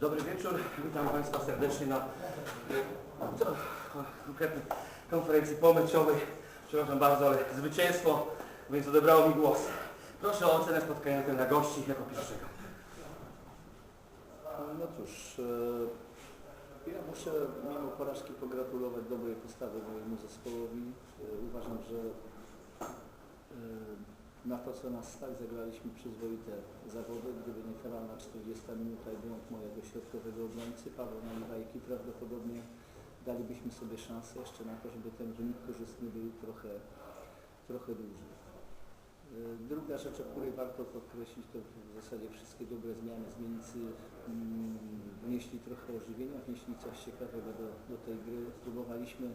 Dobry wieczór, witam Państwa serdecznie na konkretnej konferencji pomeczowej. Przepraszam bardzo, ale zwycięstwo, więc odebrało mi głos. Proszę o ocenę spotkania dla gości jako pierwszego. No cóż, e, ja muszę mimo porażki pogratulować dobrej postawy mojemu zespołowi. E, Uważam, że e, na to, co nas stać, zagraliśmy przyzwoite zawody. Gdyby nie feralna 40 minuta i błąd mojego środkowego obrońcy, Pawła Naliwajki, prawdopodobnie dalibyśmy sobie szansę jeszcze na to, żeby ten wynik korzystny był trochę, trochę dłużej. E, Druga rzecz, o której warto podkreślić, to w zasadzie wszystkie dobre zmiany zmiennicy mm, wnieśli trochę ożywienia, wnieśli coś ciekawego do, do tej gry. Spróbowaliśmy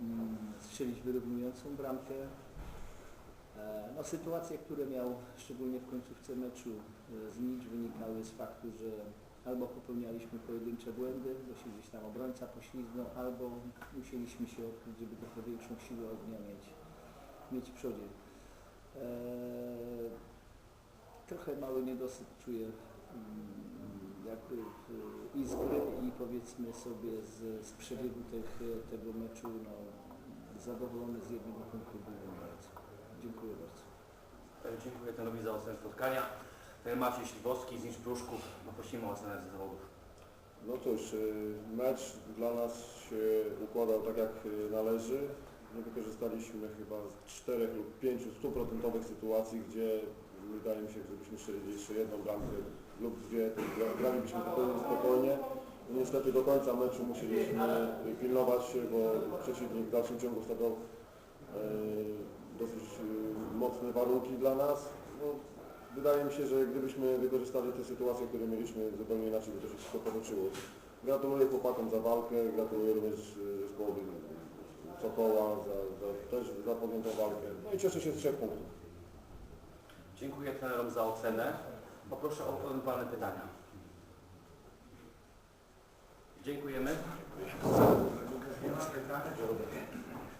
mm, strzelić wyrównującą bramkę. E, No, sytuacje, które miał szczególnie w końcówce meczu e, Znicz wynikały z faktu, że albo popełnialiśmy pojedyncze błędy, bo się gdzieś tam obrońca poślizgnął, albo musieliśmy się odkryć, żeby trochę większą siłę ognia mieć, mieć w przodzie. Eee, trochę mały niedosyt czuję mm, jakby w- i z gry i powiedzmy sobie z, z przebiegu tych, tego meczu no, zadowolony z jednego punktu byłem bardzo. Dziękuję. E, Tenowi za ocenę spotkania. E, Maciej Śliwowski z Nicz Pruszków. Poprosimy o ocenę zawodów. No cóż, y, mecz dla nas się układał tak jak y, należy. Nie wykorzystaliśmy chyba czterech lub pięciu stuprocentowych sytuacji, gdzie wydaje mi się, gdybyśmy strzelili jeszcze jedną bramkę lub dwie, gralibyśmy zupełnie spokojnie. No niestety do końca meczu musieliśmy pilnować się, bo przeciwnik w dalszym ciągu stawiał dosyć y, mocne warunki dla nas. No, Wydaje mi się, że gdybyśmy wykorzystali te sytuacje, które mieliśmy, zupełnie inaczej by to się wszystko potoczyło. Gratuluję chłopakom za walkę, gratuluję również y, zespołowi Sokoła za, za, też za podjętą walkę. No i cieszę się z trzech punktów. Dziękuję trenerom za ocenę. Poproszę o ewentualne pytania. Dziękujemy.